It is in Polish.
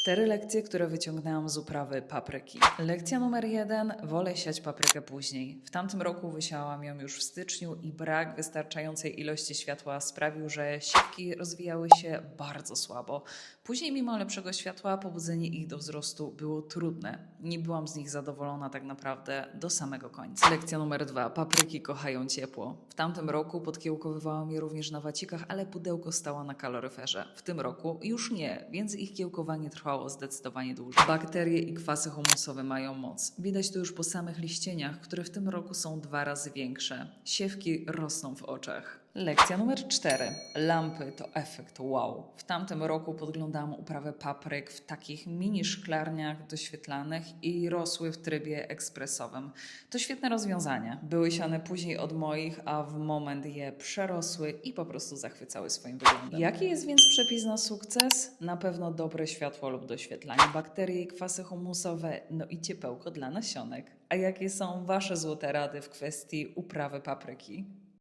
Cztery lekcje, które wyciągnęłam z uprawy papryki. Lekcja numer jeden: wolę siać paprykę później. W tamtym roku wysiałam ją już w styczniu i brak wystarczającej ilości światła sprawił, że siewki rozwijały się bardzo słabo. Później, mimo lepszego światła, pobudzenie ich do wzrostu było trudne. Nie byłam z nich zadowolona tak naprawdę do samego końca. Lekcja numer dwa: papryki kochają ciepło. W tamtym roku podkiełkowywałam je również na wacikach, ale pudełko stało na kaloryferze. W tym roku już nie, więc ich kiełkowanie trwało zdecydowanie dłużej. Bakterie i kwasy humusowe mają moc. Widać to już po samych liścieniach, które w tym roku są dwa razy większe. Siewki rosną w oczach. Lekcja numer 4. Lampy to efekt wow. W tamtym roku podglądałam uprawę papryk w takich mini szklarniach doświetlanych i rosły w trybie ekspresowym. To świetne rozwiązanie. Były siane później od moich, a w moment je przerosły i po prostu zachwycały swoim wyglądem. Jaki jest więc przepis na sukces? Na pewno dobre światło lub doświetlanie, bakterie i kwasy humusowe, no i ciepełko dla nasionek. A jakie są Wasze złote rady w kwestii uprawy papryki?